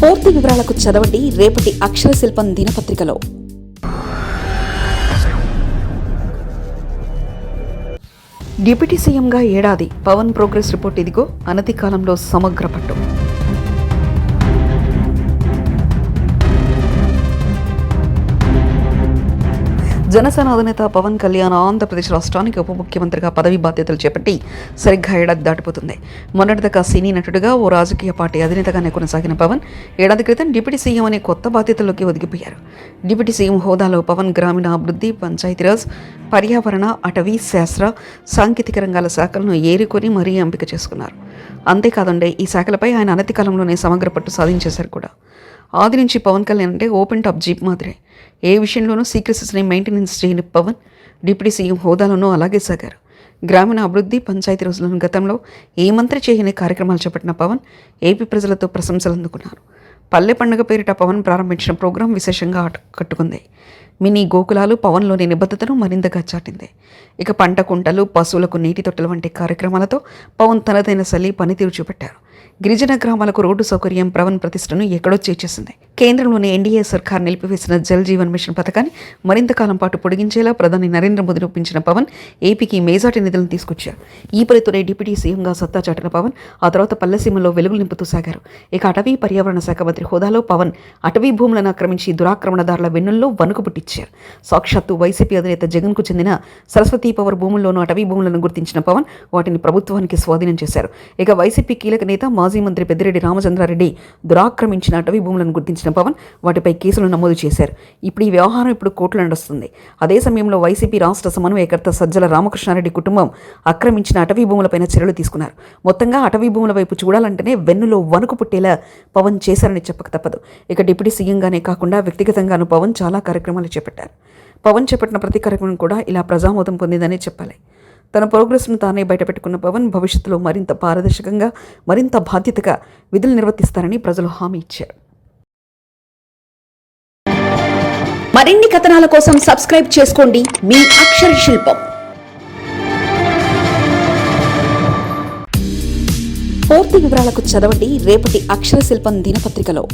పూర్తి వివరాలకు చదవండి రేపటి అక్షర శిల్పం దినపత్రికలో. డిప్యూటీ సీఎంగా ఏడాది పవన్ ప్రోగ్రెస్ రిపోర్ట్ ఇదిగో అనతి కాలంలో సమగ్ర పట్టు. జనసేన అధినేత పవన్ కళ్యాణ్ ఆంధ్రప్రదేశ్ రాష్ట్రానికి ఉప ముఖ్యమంత్రిగా పదవి బాధ్యతలు చేపట్టి సరిగ్గా ఏడాది దాటిపోతుంది. మొన్నటిదాకా సినీ నటుడుగా ఓ రాజకీయ పార్టీ అధినేతగానే కొనసాగిన పవన్ ఏడాది క్రితం డిప్యూటీ సీఎం అనే కొత్త బాధ్యతల్లోకి ఒదిగిపోయారు. డిప్యూటీ సీఎం హోదాలో పవన్ గ్రామీణ అభివృద్ధి పంచాయతీరాజ్ పర్యావరణ అటవీ శాస్త్ర సాంకేతిక రంగాల శాఖలను ఏరుకొని మరీ ఎంపిక చేసుకున్నారు. అంతేకాదండి ఈ శాఖలపై ఆయన అనతి కాలంలోనే సమగ్ర పట్టు సాధించేశారు కూడా. ఆది నుంచి పవన్ కళ్యాణ్ అంటే ఓపెన్ టాప్ జీప్ మాదిరే. ఏ విషయంలోనూ సీక్రెసెస్ని మెయింటెనెన్స్ చేయని పవన్ డిప్యూటీ సీఎం హోదాలోనూ అలాగే సాగారు. గ్రామీణ అభివృద్ధి పంచాయతీ రోజులను గతంలో ఏ మంత్రి చేయని కార్యక్రమాలు చేపట్టిన పవన్ ఏపీ ప్రజలతో ప్రశంసలు అందుకున్నారు. పల్లె పండుగ పేరిట పవన్ ప్రారంభించిన ప్రోగ్రాం విశేషంగా కట్టుకుంది. మినీ గోకులాలు పవన్లోని నిబద్ధతను మరింతగా చాటింది. ఇక పంట కుంటలు పశువులకు నీటి తొట్టెలు వంటి కార్యక్రమాలతో పవన్ తనదైన సలి పనితీరు చూపెట్టారు. గిరిజన గ్రామాలకు రోడ్డు సౌకర్యం పవన్ ప్రతిష్టను ఎక్కడో చేర్చేసింది. కేంద్రంలోని ఎన్డీఏ సర్కార్ నిలిపివేసిన జల్ జీవన్ మిషన్ పథకాన్ని మరింత కాలం పాటు పొడిగించేలా ప్రధాని నరేంద్ర మోదీ ఒప్పించిన పవన్ ఏపీకి మేజాటి నిధులను తీసుకొచ్చారు. ఈ పనితోనే డిప్యూటీ సీఎంగా సత్తా చాటిన పవన్ ఆ తర్వాత పల్లెసీమలో వెలుగులు నింపుతూ సాగారు. ఇక అటవీ పర్యావరణ శాఖ మంత్రి హోదాలో పవన్ అటవీ భూములను ఆక్రమించి దురాక్రమణదారుల వెన్నుల్లో వణుకు పుట్టించారు. సాక్షాత్తు వైసీపీ అధినేత జగన్కు చెందిన సరస్వతీ పవర్ భూముల్లోనూ అటవీ భూములను గుర్తించిన పవన్ వాటిని ప్రభుత్వానికి స్వాధీనం చేశారు. ఇక వైసీపీ కీలక నేత మాజీ మంత్రి పెద్దిరెడ్డి రామచంద్రారెడ్డి దురాక్రమించిన అటవీ భూములను గుర్తించిన పవన్ వాటిపై కేసులు నమోదు చేశారు. ఇప్పుడు ఈ వ్యవహారం ఇప్పుడు కోర్టులు నడుస్తుంది. అదే సమయంలో వైసీపీ రాష్ట్ర సమన్వయకర్త సజ్జల రామకృష్ణారెడ్డి కుటుంబం ఆక్రమించిన అటవీ భూములపైన చర్యలు తీసుకున్నారు. మొత్తంగా అటవీ భూముల వైపు చూడాలంటేనే వెన్నులో వణుకు పుట్టేలా పవన్ చేశారని చెప్పక తప్పదు. ఇక డిప్యూటీ సీఎంగానే కాకుండా వ్యక్తిగతంగాను పవన్ చాలా కార్యక్రమాలు చేపట్టారు. పవన్ చేపట్టిన ప్రతి కార్యక్రమం కూడా ఇలా ప్రజామోదం పొందిందనే చెప్పాలి. తన ప్రోగ్రెస్ను తానే బయటపెట్టుకున్న పవన్ భవిష్యత్తులో మరింత పారదర్శకంగా మరింత బాధ్యతగా విధులు నిర్వర్తిస్తారని ప్రజలు హామీ ఇచ్చారు. మరిన్ని కథనాల కోసం సబ్స్క్రైబ్ చేసుకోండి మీ అక్షర శిల్పం. పూర్తి వివరాలకు చదవండి రేపటి అక్షర శిల్పం దినపత్రికలో.